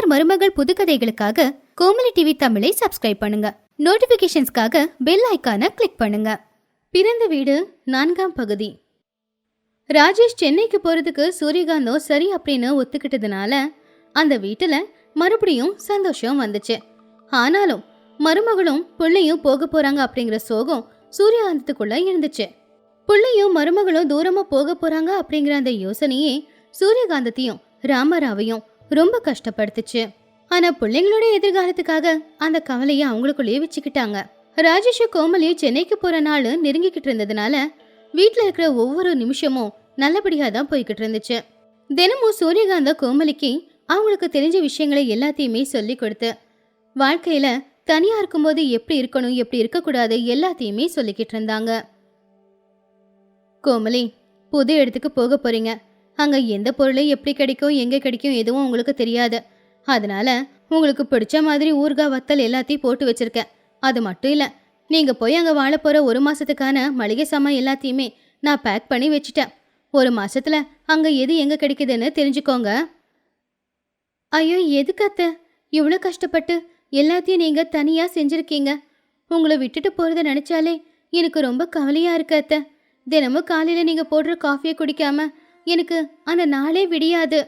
மாமியார் மருமகள் புதுக்கதைகளுக்காக கோமலி டிவி தமிழை சப்ஸ்கிரைப் பண்ணுங்க. நோட்டிபிகேஷன்ஸ்க்காக பெல் ஐகானை கிளிக் பண்ணுங்க. பிறந்த வீடு நான்காம் பகுதி. ராஜேஷ் சென்னைக்கு போறதுக்கு சூரியகாந்தம் சரி அப்படின்னு ஒத்துக்கிட்டதுனால அந்த வீட்டுல மறுபடியும் சந்தோஷம் வந்துச்சு. ஆனாலும் மருமகளும் புள்ளையும் போக போறாங்க அப்படிங்கிற சோகம் சூரியகாந்தத்துக்குள்ள இருந்துச்சு. புள்ளையும் மருமகளும் தூரமா போக போறாங்க அப்படிங்கிற அந்த யோசனையே சூரியகாந்தத்தையும் ராமராவையும் ரொம்ப கஷ்டப்படுத்துச்சு. ஆனா பிள்ளைங்களோட எதிர்காலத்துக்காக அந்த கவலையை அவங்களுக்குள்ளேயே வச்சுக்கிட்டாங்க. ராஜேஷ் கோமலியும் சென்னைக்கு போற நாள் நெருங்கிக்கிட்டு இருந்ததுனால வீட்ல இருக்கிற ஒவ்வொரு நிமிஷமும் நல்லபடியா தான் போய்கிட்டு இருந்துச்சு. தினமும் சூரியகாந்த கோமலிக்கு அவங்களுக்கு தெரிஞ்ச விஷயங்களை எல்லாத்தையுமே சொல்லி கொடுத்து வாழ்க்கையில தனியா இருக்கும்போது எப்படி இருக்கணும் எப்படி இருக்கக்கூடாது எல்லாத்தையுமே சொல்லிக்கிட்டு இருந்தாங்க. கோமலி புது இடத்துக்கு போக போறீங்க. அங்க எந்த பொருளும் எப்படி கிடைக்கும் எங்க கிடைக்கும் எதுவும் உங்களுக்கு தெரியாது. அதனால உங்களுக்கு பிடிச்ச மாதிரி ஊர்கா வத்தல் எல்லாத்தையும் போட்டு வச்சிருக்கேன். அது மட்டும் இல்ல நீங்க போய் அங்க வாழ போற ஒரு மாசத்துக்கான மளிகை சாமான் எல்லாத்தையுமே நான் பேக் பண்ணி வச்சிட்டேன். ஒரு மாசத்துல அங்க எது எங்க கிடைக்குதுன்னு தெரிஞ்சுக்கோங்க. ஐயோ எதுக்கு அத்தை? இவ்வளோ கஷ்டப்பட்டு எல்லாத்தையும் நீங்க தனியா செஞ்சிருக்கீங்க. உங்களை விட்டுட்டு போறத நினைச்சாலே எனக்கு ரொம்ப கவலையா இருக்கு அத்தை. தினமும் காலையில நீங்க போடுற காஃபியை குடிக்காம எனக்கு அந்த நாளே விடியாது.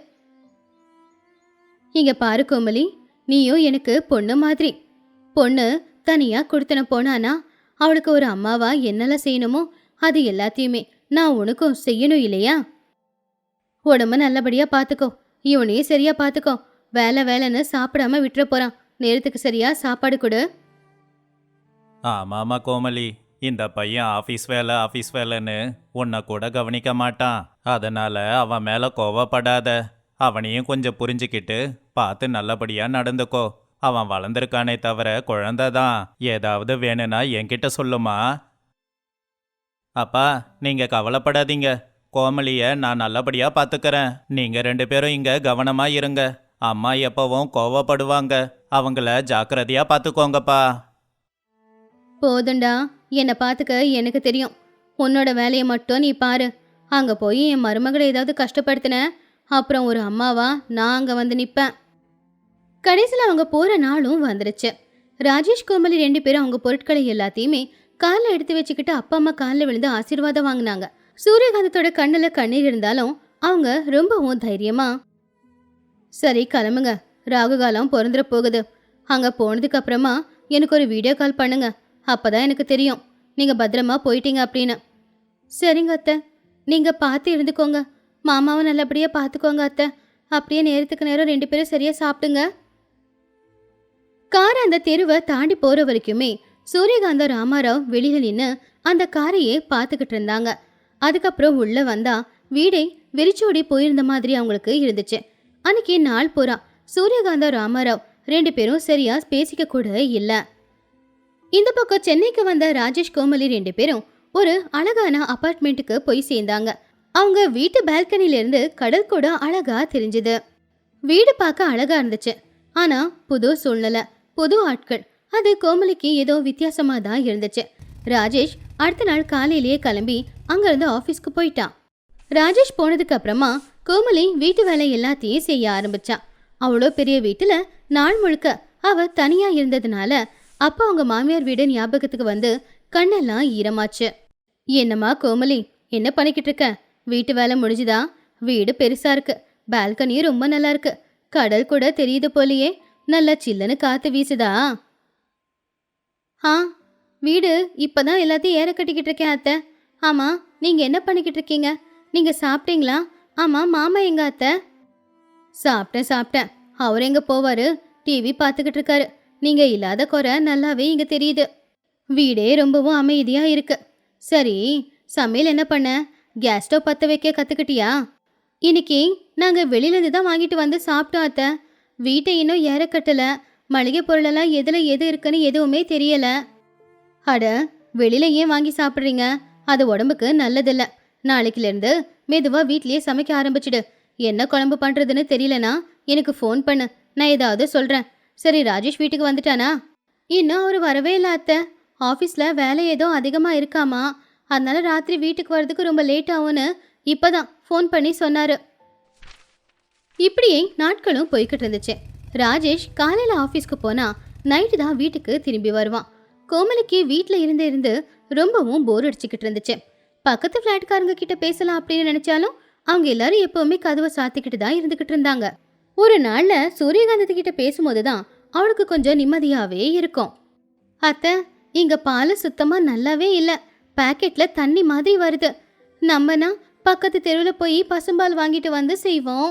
இங்க பாரு கோமலி நீயும் எனக்கு பொண்ணு மாதிரி. பொண்ணு தனியா கொடுத்தன போனானா அவளுக்கு ஒரு அம்மாவா என்னெல்லாம் செய்யணுமோ அது எல்லாத்தையுமே நான் உனக்கும் செய்யணும் இல்லையா? உடம்ப நல்லபடியா பாத்துக்கோ இவனையும் சரியா பாத்துக்கோ. வேலை வேலைன்னு சாப்பிடாம விட்டுற போறான். நேரத்துக்கு சரியா சாப்பாடு கொடு. ஆமாமா கோமலி இந்த பையன் ஆஃபீஸ் வேலை ஆஃபீஸ் வேலைன்னு உன்னை கூட கவனிக்க மாட்டான். அதனால அவன் மேலே கோவப்படாத. அவனையும் கொஞ்சம் புரிஞ்சுக்கிட்டு பார்த்து நல்லபடியாக நடந்துக்கோ. அவன் வளர்ந்துருக்கானே தவிர குழந்தை தான். ஏதாவது வேணும்னா என்கிட்ட சொல்லுமா? அப்பா நீங்கள் கவலைப்படாதீங்க. கோமலியை நான் நல்லபடியாக பார்த்துக்கிறேன். நீங்கள் ரெண்டு பேரும் இங்கே கவனமாக இருங்க. அம்மா எப்பவும் கோவப்படுவாங்க. அவங்கள ஜாக்கிரதையாக பார்த்துக்கோங்கப்பா. போதுண்டா. என்னை பார்த்துக்க எனக்கு தெரியும். உன்னோட வேலையை மட்டும் நீ பாரு. அங்கே போய் என் மருமகளை ஏதாவது கஷ்டப்படுத்தின. அப்புறம் ஒரு அம்மாவா? நான் அங்கே வந்து நிற்பேன் கடைசியில் அவங்க போகிற நாளும் வந்துருச்சு. ராஜேஷ் கோமலி ரெண்டு பேரும் அவங்க பொருட்களை எல்லாத்தையுமே காலில் எடுத்து வச்சுக்கிட்டு அப்பா அம்மா காலில் விழுந்து ஆசீர்வாதம் வாங்கினாங்க. சூரியகாந்தத்தோட கண்ணில் கண்ணீர் இருந்தாலும் அவங்க ரொம்பவும் தைரியமா சரி கிளம்புங்க. ராகுகாலம் பிறந்துட போகுது. அங்கே போனதுக்கு அப்புறமா எனக்கு ஒரு வீடியோ கால் பண்ணுங்கள் அப்போதான் எனக்கு தெரியும். நீங்கள் பத்திரமா போயிட்டீங்க அப்படின்னு. சரிங்க அத்தை. நீங்கள் பார்த்து இருந்துக்கோங்க. மாமாவை நல்லபடியாக பார்த்துக்கோங்க அத்தை. அப்படியே நேரத்துக்கு நேரம் ரெண்டு பேரும் சரியாக சாப்பிடுங்க. கார் அந்த தெருவை தாண்டி போகிற வரைக்குமே சூரியகாந்த ராமாராவ் வெளியில் நின்று அந்த காரையே பார்த்துக்கிட்டு இருந்தாங்க. அதுக்கப்புறம் உள்ளே வந்தால் வீடே வெறிச்சோடி போயிருந்த மாதிரி அவங்களுக்கு இருந்துச்சு. அன்னைக்கு நாள் பூரா சூரியகாந்த ராமாராவ் ரெண்டு பேரும் சரியாக பேசிக்க கூட இல்லை. இந்த பக்கம் சென்னைக்கு வந்த ராஜேஷ் கோமலி ரெண்டு பேரும் ஒரு அழகான அபார்ட்மெண்ட்டுக்கு போய் சேர்ந்தாங்க. அவங்க வீட்டு பால்கனிலேருந்து கடல் கூட அழகா தெரிஞ்சுது. வீடு பார்க்க அழகா இருந்துச்சு. ஆனா புது சூழ்நிலை புது ஆட்கள். அது கோமலிக்கு ஏதோ வித்தியாசமா தான் இருந்துச்சு. ராஜேஷ் அடுத்த நாள் காலையிலேயே கிளம்பி அங்கிருந்து ஆஃபீஸ்க்கு போயிட்டான். ராஜேஷ் போனதுக்கு அப்புறமா கோமலி வீட்டு வேலை எல்லாத்தையும் செய்ய ஆரம்பிச்சா அவ்வளோ பெரிய வீட்டில் நாள் முழுக்க அவ தனியா இருந்ததுனால அப்போ அவங்க மாமியார் வீடு ஞாபகத்துக்கு வந்து கண்ணெல்லாம் ஈரமாச்சு. என்னம்மா கோமலி என்ன பண்ணிக்கிட்டு இருக்க? வீட்டு வேலை முடிஞ்சுதா? வீடு பெருசா இருக்கு. பால்கனியும் ரொம்ப நல்லா இருக்கு. கடல் கூட தெரியுது போலியே. நல்லா சில்லுன்னு காத்து வீசுதா? ஆ வீடு இப்பதான் எல்லாத்தையும் ஏற கட்டிக்கிட்டு இருக்கேன் அத்தை. ஆமா நீங்க என்ன பண்ணிக்கிட்டு இருக்கீங்க? நீங்க சாப்பிட்டீங்களா? ஆமா மாமா எங்க அத்தை? சாப்பிட்டேன் சாப்பிட்டேன். அவர் எங்க போவாரு? டிவி பார்த்துக்கிட்டு இருக்காரு. நீங்கள் இல்லாத குறை நல்லாவே இங்கே தெரியுது. வீடே ரொம்பவும் அமைதியாக இருக்கு. சரி சமையல் என்ன பண்ண? கேஸ் ஸ்டவ் பற்ற வைக்க கற்றுக்கிட்டியா இன்னைக்கு நாங்கள் வெளியிலேருந்து தான் வாங்கிட்டு வந்து சாப்பிட்டோம் அத்தை. வீட்டை இன்னும் ஏற கட்டலை மளிகை பொருளெல்லாம் எதில் எது இருக்குன்னு எதுவுமே தெரியலை. அட வெளியில ஏன் வாங்கி சாப்பிட்றீங்க? அது உடம்புக்கு நல்லதில்ல. நாளைக்குலேருந்து மெதுவாக வீட்லேயே சமைக்க ஆரம்பிச்சிடு. என்ன குழம்பு பண்ணுறதுன்னு தெரியலனா எனக்கு ஃபோன் பண்ணு. நான் ஏதாவது சொல்கிறேன் சரி ராஜேஷ் வீட்டுக்கு வந்துட்டானா? இன்னும் அவர் வரவே இல்லை அத்தை. ஆஃபீஸில் வேலை ஏதோ அதிகமாக இருக்காமா. அதனால ராத்திரி வீட்டுக்கு வர்றதுக்கு ரொம்ப லேட் ஆகும்னு இப்பதான் ஃபோன் பண்ணி சொன்னார். இப்படியே நாட்களும் போய்கிட்டு இருந்துச்சு. ராஜேஷ் காலையில் ஆஃபீஸ்க்கு போனால் நைட்டு தான் வீட்டுக்கு திரும்பி வருவான். கோமலிக்கு வீட்டில் இருந்து இருந்து ரொம்பவும் போர் அடிச்சுக்கிட்டு இருந்துச்சு. பக்கத்து ஃப்ளாட்காரங்க கிட்ட பேசலாம் அப்படின்னு நினச்சாலும் அவங்க எல்லாரும் எப்போவுமே கதவை சாத்திக்கிட்டு தான் இருந்துக்கிட்டு இருந்தாங்க. ஒரு நாளில் சூரியகாந்தத்து கிட்ட பேசும்போது தான் அவளுக்கு கொஞ்சம் நிம்மதியாகவே இருக்கும். அத்தை இங்கே பால் சுத்தமாக நல்லாவே இல்லை. பேக்கெட்டில் தண்ணி மாதிரி வருது. நம்மனா பக்கத்து தெருவில் போய் பசும்பால் வாங்கிட்டு வந்து செய்வோம்.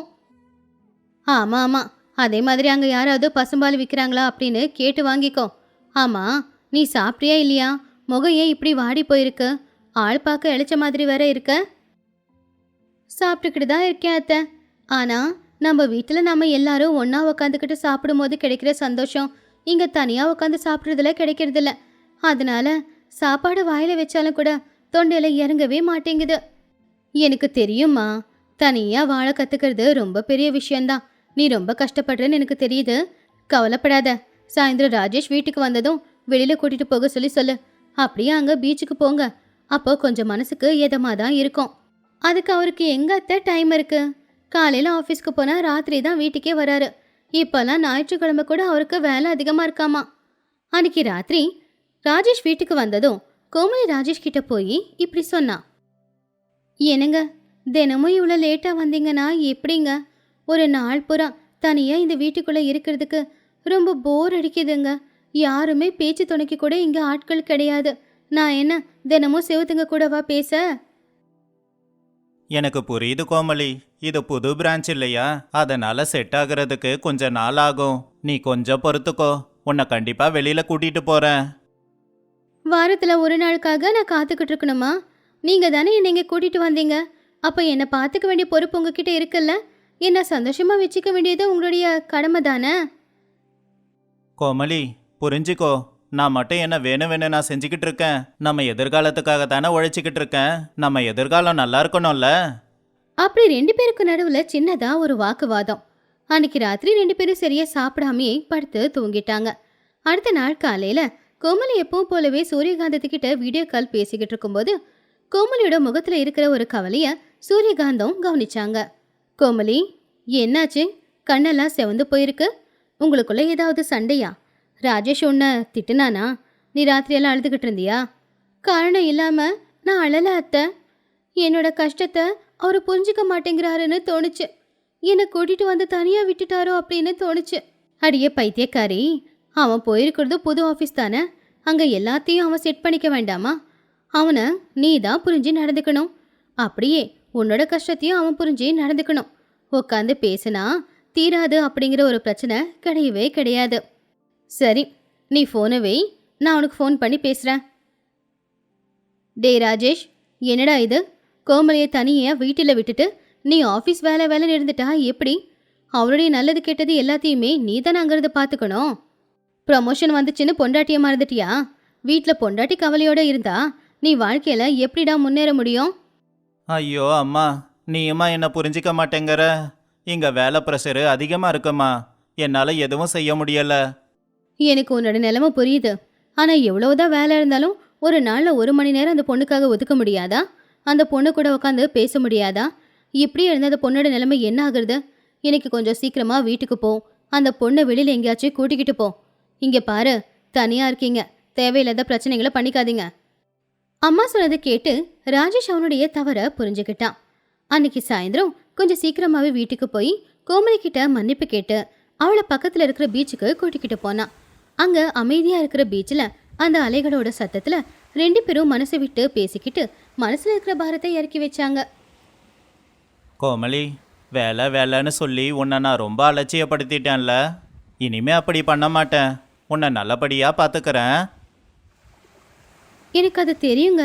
ஆமாம் ஆமாம் அதே மாதிரி அங்கே யாராவது பசும்பால் விற்கிறாங்களா அப்படின்னு கேட்டு வாங்கிக்கோ. ஆமாம் நீ சாப்பிட்டியா இல்லையா? முகம் ஏன் இப்படி வாடி போயிருக்கு? ஆள் பார்க்க இழைச்ச மாதிரி வேற இருக்க? சாப்பிட்டுக்கிட்டு தான் இருக்கேன் அத்தை. ஆனால் நம்ம வீட்டில் நம்ம எல்லாரும் ஒன்றா உக்காந்துக்கிட்டு சாப்பிடும்போது கிடைக்கிற சந்தோஷம் இங்கே தனியாக உட்காந்து சாப்பிட்றதுல கிடைக்கிறதில்ல. அதனால சாப்பாடு வாயில் வச்சாலும் கூட தொண்டையில் இறங்கவே மாட்டேங்குது. எனக்கு தெரியுமா தனியாக வாழ கற்றுக்கிறது ரொம்ப பெரிய விஷயந்தான் நீ ரொம்ப கஷ்டப்படுறேன்னு எனக்கு தெரியுது. கவலைப்படாத சாயந்தரம் ராஜேஷ் வீட்டுக்கு வந்ததும் வெளியில் கூட்டிகிட்டு போக சொல்லி சொல்லு. அப்படியே அங்கே பீச்சுக்கு போங்க. அப்போ கொஞ்சம் மனசுக்கு இதமாக தான் இருக்கும். அதுக்கு அவருக்கு எங்கே அத்தை டைம் இருக்கு? காலையில் ஆஃபீஸ்க்கு போனால் ராத்திரி தான் வீட்டுக்கே வராரு. இப்போல்லாம் ஞாயிற்றுக்கிழமை கூட அவருக்கு வேலை அதிகமாக இருக்காமா? அன்னைக்கு ராத்திரி ராஜேஷ் வீட்டுக்கு வந்ததும் கோமலி ராஜேஷ் கிட்ட போய் இப்படி சொன்னான் என்னங்க தினமும் இவ்வளோ லேட்டாக வந்தீங்கன்னா எப்படிங்க? ஒரு நாள் புறா தனியாக இந்த வீட்டுக்குள்ளே இருக்கிறதுக்கு ரொம்ப போர் அடிக்குதுங்க. யாருமே பேச்சு துணைக்கு கூட இங்கே ஆட்கள் கிடையாது. நான் என்ன தினமும் செவுத்துங்க கூடவா பேச? எனக்கு புரியுது கோமலி இது புது பிரான்ச் இல்லையா? அதனால செட் ஆகுறதுக்கு கொஞ்ச நாள் ஆகும். நீ கொஞ்சம் பொறுத்துக்கோ. உன்னை கண்டிப்பா வெளியில கூட்டிட்டு போறேன். வாரத்தில் ஒரு நாளுக்காக நான் காத்துக்கிட்டு இருக்கணுமா? நீங்கள் தானே என்னை இங்கே கூட்டிகிட்டு வந்தீங்க. அப்போ என்னை பார்த்துக்க வேண்டிய பொறுப்பு உங்ககிட்ட இருக்குல்ல? என்னை சந்தோஷமாக வச்சுக்க வேண்டியது உங்களுடைய கடமை தானே கோமலி புரிஞ்சுக்கோ. நான் மட்டும் என்ன வேணும் வேணும் நான் செஞ்சுக்கிட்டு இருக்கேன். நம்ம எதிர்காலத்துக்காக தானே உழைச்சிக்கிட்டு இருக்கேன். நம்ம எதிர்காலம் நல்லா இருக்கணும்ல? அப்படி ரெண்டு பேருக்கு நடுவுல சின்னதாக ஒரு வாக்குவாதம். அன்னைக்கு ராத்திரி ரெண்டு பேரும் சரியா சாப்பிடாமையே படுத்து தூங்கிட்டாங்க. அடுத்த நாள் காலையில கோமலி எப்பவும் போலவே சூரியகாந்தத்துக்கிட்ட வீடியோ கால் பேசிக்கிட்டு இருக்கும்போது கோமலியோட முகத்துல இருக்கிற ஒரு கவலையை சூரியகாந்தம் கவனிச்சாங்க. கோமலி என்னாச்சு? கண்ணெல்லாம் செவந்து போயிருக்கு. உங்களுக்குள்ள ஏதாவது சண்டையா? ராஜேஷ் உன்னை திட்டுனானா? நீ ராத்திரியெல்லாம் அழுதுகிட்டு இருந்தியா? காரணம் இல்லாமல் நான் அழல அத்தை. என்னோட கஷ்டத்தை அவர் புரிஞ்சுக்க மாட்டேங்கிறாருன்னு தோணுச்சு. என்னை கூட்டிட்டு வந்து தனியாக விட்டுட்டாரோ அப்படின்னு தோணுச்சு. அடியே பைத்தியக்காரி அவன் போயிருக்கிறது புது ஆஃபீஸ் தானே? அங்கே எல்லாத்தையும் அவன் செட் பண்ணிக்க வேண்டாமா? அவனை நீ தான் புரிஞ்சு நடந்துக்கணும். அப்படியே உன்னோட கஷ்டத்தையும் அவன் புரிஞ்சு நடந்துக்கணும். உட்காந்து பேசினா தீராது அப்படிங்கிற ஒரு பிரச்சனை கிடையவே கிடையாது. சரி நீ ஃபோனை வை. நான் உனக்கு ஃபோன் பண்ணி பேசுகிறேன் டேய் ராஜேஷ் என்னடா இது? கோமலியை தனியாக வீட்டில் விட்டுட்டு நீ ஆஃபீஸ் வேலை வேலைன்னு இருந்துட்டா எப்படி? அவளுடைய நல்லது கெட்டது எல்லாத்தையுமே நீ தானே அங்கிருந்து பார்த்துக்கணும். ப்ரமோஷன் வந்துச்சுன்னு பொண்டாட்டியை மறந்துட்டியா? வீட்டில் பொண்டாட்டி கவலையோடு இருந்தா நீ வாழ்க்கையில் எப்படிடா முன்னேற முடியும்? ஐயோ அம்மா நீயுமா என்ன புரிஞ்சிக்க மாட்டேங்கிற? இங்கே வேலை ப்ரெஷரு அதிகமாக இருக்குமா? என்னால் எதுவும் செய்ய முடியலை. எனக்கு உன்னோட நிலைமை புரியுது. ஆனால் எவ்வளவுதான் வேலை இருந்தாலும் ஒரு நாளில் ஒரு மணி நேரம் அந்த பொண்ணுக்காக ஒதுக்க முடியாதா? அந்த பொண்ணு கூட உட்காந்து பேச முடியாதா? இப்படி இருந்த அந்த பொண்ணோட நிலைமை என்ன ஆகுறது? எனக்கு கொஞ்சம் சீக்கிரமாக வீட்டுக்கு போ. அந்த பொண்ணை வெளியில் எங்கேயாச்சும் கூட்டிக்கிட்டு போ. இங்கே பாரு தனியாக இருக்கீங்க. தேவையில்லாத பிரச்சனைகளை பண்ணிக்காதீங்க. அம்மா சொன்னதை கேட்டு ராஜேஷ் அவனுடைய தவறை புரிஞ்சுக்கிட்டான். அன்னைக்கு சாயந்தரம் கொஞ்சம் சீக்கிரமாகவே வீட்டுக்கு போய் கோமலி கிட்ட மன்னிப்பு கேட்டு அவளை பக்கத்தில் இருக்கிற பீச்சுக்கு கூட்டிக்கிட்டு போனான். அங்க அமைதியா இருக்கிற பீச்சில் அந்த அலைகளோட சத்தத்துல ரெண்டு பேரும் மனசை விட்டு பேசிக்கிட்டு மனசுல இருக்கிற பாரத்தை இறக்கி வச்சாங்க. கோமலி வேலை வேலைன்னு சொல்லி உன்னை நான் ரொம்ப அலட்சியப்படுத்திட்டேன்ல. இனிமே அப்படி பண்ண மாட்டேன். உன்னை நல்லபடியா பார்த்துக்கிறேன் எனக்கு அது தெரியுங்க.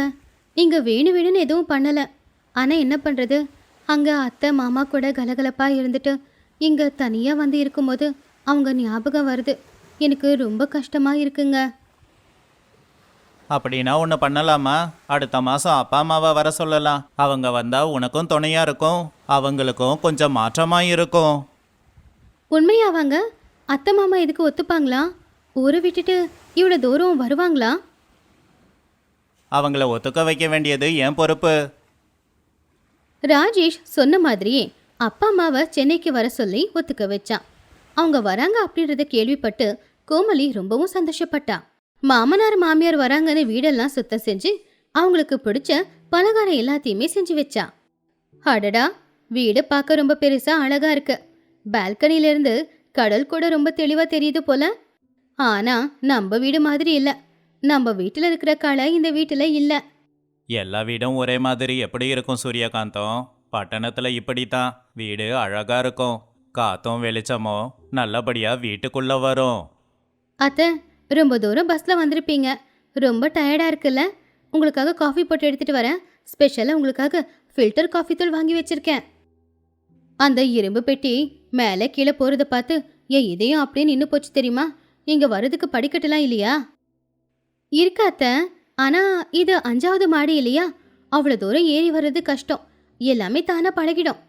இங்க வேணு வேணும்னு எதுவும் பண்ணல. ஆனா என்ன பண்றது? அங்க அத்தை மாமா கூட கலகலப்பா இருந்துட்டு இங்க தனியா வந்து இருக்கும்போது அவங்க ஞாபகம் வருது. எனக்கு ரொம்ப கஷ்டமா இருக்குங்க. அப்படின்னா ஒன்று பண்ணலாமா? அடுத்த மாதம் அப்பா அம்மாவை வர சொல்லலாம். அவங்க வந்தால் உனக்கும் துணையாக இருக்கும். அவங்களுக்கும் கொஞ்சம் மாற்றமாக இருக்கும். உண்மையாவாங்க? அத்தை மாமா இதுக்கு ஒத்துப்பாங்களா? ஊரை விட்டுட்டு இவ்வளோ தூரம் வருவாங்களா? அவங்கள ஒத்துக்க வைக்க வேண்டியது என் பொறுப்பு. ராஜேஷ் சொன்ன மாதிரியே அப்பா அம்மாவை சென்னைக்கு வர சொல்லி ஒத்துக்க வச்சான். அவங்க வராங்க அப்படின்றத கேள்விப்பட்டு கோமலி ரொம்பவும் சந்தோஷப்பட்டா. மாமனார் மாமியார் வராங்கன்னு வீடெல்லாம் சுத்தம் செஞ்சு அவங்களுக்கு பிடிச்ச பலகாரம் எல்லாத்தையுமே செஞ்சு வச்சா. அடடா வீடு பார்க்க ரொம்ப பெருசா அழகா இருக்கு. பால்கனில இருந்து கடல் கூட ரொம்ப தெளிவா தெரியுது போல. ஆனா நம்ம வீடு மாதிரி இல்ல. நம்ம வீட்டுல இருக்கிற கலை இந்த வீட்டுல இல்ல. எல்லா வீடும் ஒரே மாதிரி எப்படி இருக்கும் சூரியகாந்தம்? பட்டணத்துல இப்படித்தான். வீடு அழகா இருக்கும். காத்தும் வெளிச்சமும் நல்லபடியா வீட்டுக்குள்ள வரும். அத்தை ரொம்ப தூரம் பஸ்ல வந்திருப்பீங்க. ரொம்ப டயர்டா இருக்குல்ல? உங்களுக்காக காஃபி போட்டு எடுத்துட்டு வரேன். ஸ்பெஷலாக உங்களுக்காக ஃபில்டர் காஃபி தூள் வாங்கி வச்சிருக்கேன். அந்த இரும்பு பெட்டி மேலே கீழே போகிறத பார்த்து என் இதயம் அப்படியே நின்று போச்சு தெரியுமா? இங்க வர்றதுக்கு படிக்கட்டுலாம் இல்லையா? இருக்கா ஆனால் ஆனா இது அஞ்சாவது மாடி இல்லையா? அவ்வளோ தூரம் ஏறி வர்றது கஷ்டம். எல்லாமே தானாக பழகிடும்.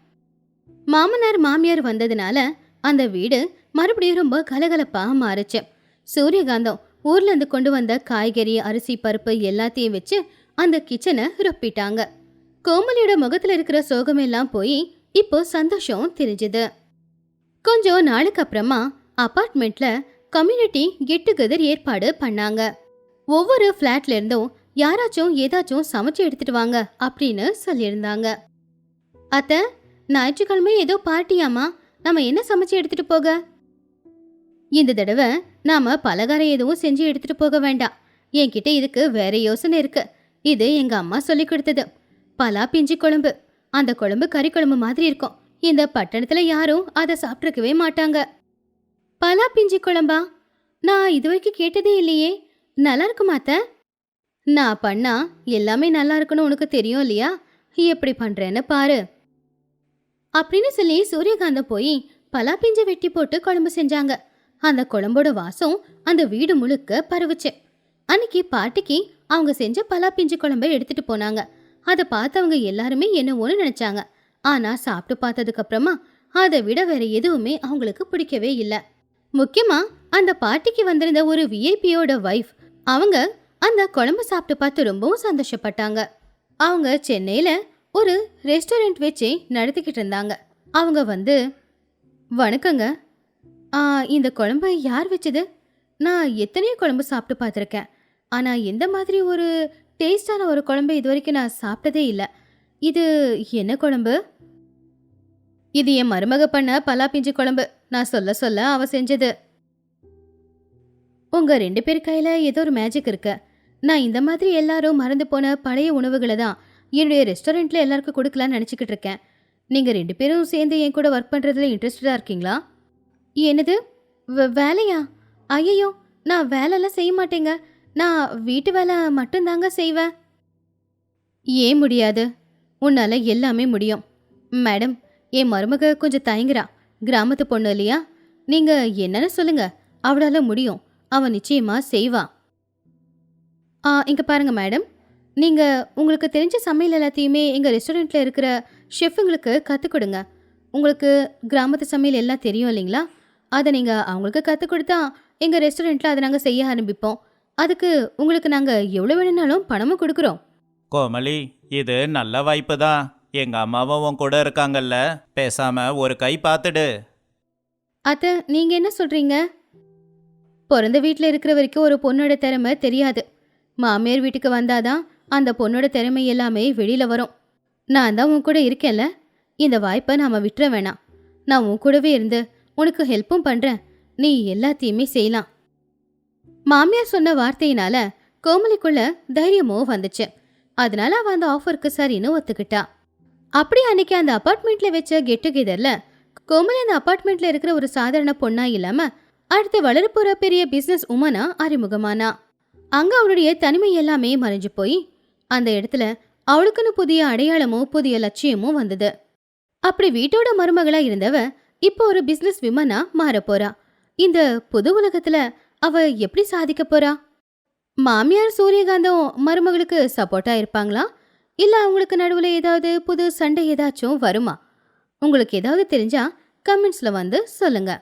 மாமனார் மாமியார் வந்ததுனால அந்த வீடு மறுபடியும் ரொம்ப கலகலப்பாக மாறுச்சு. சூரியகாந்தம் ஊர்ல இருந்து கொண்டு வந்த காய்கறி அரிசி பருப்பு எல்லாத்தையும் வச்சு அந்த கிச்சனை ரொப்பிட்டாங்க. கோமலியோட முகத்துல இருக்கிற சோகமெல்லாம் போய் இப்போ சந்தோஷம் தெரிஞ்சுது. கொஞ்சம் நாளுக்கு அப்புறமா அப்பார்ட்மெண்ட்ல கம்யூனிட்டி கெட் டுகெதர் ஏற்பாடு பண்ணாங்க. ஒவ்வொரு ஃப்ளாட்ல இருந்தும் யாராச்சும் ஏதாச்சும் சமைச்சு எடுத்துட்டு வாங்க அப்படின்னு சொல்லியிருந்தாங்க. அத்தை ஞாயிற்றுக்கிழமை ஏதோ பார்ட்டியாமா நம்ம என்ன சமைச்சு எடுத்துட்டு போக? இந்த தடவை நாம பலகாரம் எதுவும் செஞ்சு எடுத்துட்டு போக வேண்டாம். என்கிட்ட இதுக்கு வேற யோசனை இருக்கு. இது எங்க அம்மா சொல்லி கொடுத்தது. பலா பிஞ்சி குழம்பு. அந்த குழம்பு கறி குழம்பு மாதிரி இருக்கும். இந்த பட்டணத்துல யாரும் அதை சாப்பிட்ருக்கவே மாட்டாங்க. பலா பிஞ்சு குழம்பா? நான் இது வரைக்கும் கேட்டதே இல்லையே. நல்லா இருக்குமாத்த நான் பண்ணா எல்லாமே நல்லா இருக்குன்னு உனக்கு தெரியும் இல்லையா? எப்படி பண்றேன்னு பாரு. அப்படின்னு சொல்லி சூரியகாந்தம் போய் பலா பிஞ்சை வெட்டி போட்டு குழம்பு செஞ்சாங்க. அந்த குழம்போட வாசம் அந்த வீடு முழுக்க பரவுச்சு. அன்னைக்கு பாட்டிக்கு அவங்க செஞ்ச பலா பிஞ்சு குழம்பை எடுத்துட்டு போனாங்க. அதை பார்த்தவங்க எல்லாருமே என்னவோன்னு நினைச்சாங்க. ஆனா சாப்பிட்டு பார்த்ததுக்கு அப்புறமா அதை விட வேற எதுவுமே அவங்களுக்கு பிடிக்கவே இல்லை. முக்கியமா அந்த பாட்டிக்கு வந்திருந்த ஒரு விஐபியோட வைஃப் அவங்க அந்த குழம்பு சாப்பிட்டு பார்த்து ரொம்பவும் சந்தோஷப்பட்டாங்க. அவங்க சென்னையில ஒரு ரெஸ்டாரண்ட் வச்சு நடத்திக்கிட்டு இருந்தாங்க. அவங்க வந்து வணக்கங்க. இந்த குழம்பு யார் வச்சது? நான் எத்தனையோ குழம்பு சாப்பிட்டு பார்த்துருக்கேன். ஆனால் எந்த மாதிரி ஒரு டேஸ்டான ஒரு குழம்பு இது வரைக்கும் நான் சாப்பிட்டதே இல்லை. இது என்ன குழம்பு? இது என் மருமக பண்ண பலா பிஞ்சு குழம்பு. நான் சொல்ல சொல்ல அவ செஞ்சது. உங்க ரெண்டு பேர் கையில ஏதோ ஒரு மேஜிக் இருக்கு. நான் இந்த மாதிரி எல்லாரும் மறந்து போன பழைய உணவுகளை தான் என்னுடைய ரெஸ்டாரண்ட்டில் எல்லாருக்கும் கொடுக்கலான்னு நினச்சிக்கிட்டு இருக்கேன். நீங்கள் ரெண்டு பேரும் சேர்ந்து என் கூட ஒர்க் பண்ணுறதுல இன்ட்ரெஸ்டடாக இருக்கீங்களா? என்னது? வேலையா? ஐயோ நான் வேலைலாம் செய்ய மாட்டேங்க. நான் வீட்டு வேலை மட்டும்தாங்க செய்வேன். ஏன் முடியாது. உன்னால் எல்லாமே முடியும். மேடம் என் மருமக கொஞ்சம் தயங்குறா. கிராமத்து பொண்ணு இல்லையா? நீங்கள் என்னன்னு சொல்லுங்கள் அவளால் முடியும். அவன் நிச்சயமாக செய்வான் ஆ பாருங்கள் மேடம். நீங்க உங்களுக்கு தெரிஞ்ச சமையல் எல்லாத்தையுமே எங்க ரெஸ்டாரண்ட்ல இருக்கிற ஷெஃபுங்களுக்கு கற்றுக் கொடுங்க. உங்களுக்கு கிராமத்து சமையல் எல்லாம் தெரியும் இல்லைங்களா? அதை நீங்கள் அவங்களுக்கு கற்றுக் கொடுத்தா எங்கள் ரெஸ்டாரண்ட்டில் அதை நாங்கள் செய்ய ஆரம்பிப்போம். அதுக்கு உங்களுக்கு நாங்கள் எவ்வளோ வேணும்னாலும் பணமும் கொடுக்குறோம். கோமலி இது நல்ல வாய்ப்பு தான் எங்க அம்மாவும் உன் கூட இருக்காங்கல்ல. பேசாம ஒரு கை பார்த்துடு. அத்தை நீங்கள் என்ன சொல்கிறீங்க பிறந்த வீட்டில் இருக்கிற வரைக்கும் ஒரு பொண்ணோட திறமை தெரியாது. மாமியார் வீட்டுக்கு வந்தாதான் அந்த பொண்ணோட திறமை எல்லாமே வெளியில் வரும். நான் தான் உன் கூட இருக்கேன்ல? இந்த வாய்ப்பை நாம் விட்டுற வேணாம். நான் உன் கூடவே இருந்து உனக்கு ஹெல்ப்பும் பண்ணுறேன் நீ எல்லாத்தையுமே செய்யலாம். மாமியார் சொன்ன வார்த்தையினால கோமலிக்குள்ள தைரியமோ வந்துச்சு. அதனால அவன் அந்த ஆஃபருக்கு சரின்னு ஒத்துக்கிட்டா. அப்படி அன்னைக்கு அந்த அப்பார்ட்மெண்ட்ல வச்ச கெட் டுகெதர்ல கோமலி அந்த அப்பார்ட்மெண்ட்ல இருக்கிற ஒரு சாதாரண பொண்ணா இல்லாம அடுத்து வளரப்போற பெரிய பிசினஸ் உமனா அறிமுகமானா. அங்க அவளுடைய தனிமை எல்லாமே மறைஞ்சு போய் அந்த இடத்துல அவளுக்குன்னு புதிய அடையாளமும் புதிய லட்சியமும் வந்தது. அப்படி வீட்டோட மருமகளா இருந்தவ இப்போ ஒரு பிசினஸ் விமனா மாறப் போறா. இந்த புது உலகத்துல அவ எப்படி சாதிக்க போறா? மாமியார் சூரியகாந்தம் மருமகளுக்கு சப்போர்ட்டா இருப்பாங்களா? இல்ல அவங்களுக்கு நடுவுல ஏதாவது புது சண்டை ஏதாச்சும் வருமா? உங்களுக்கு ஏதாவது தெரிஞ்சா கமெண்ட்ஸ்ல வந்து சொல்லுங்க.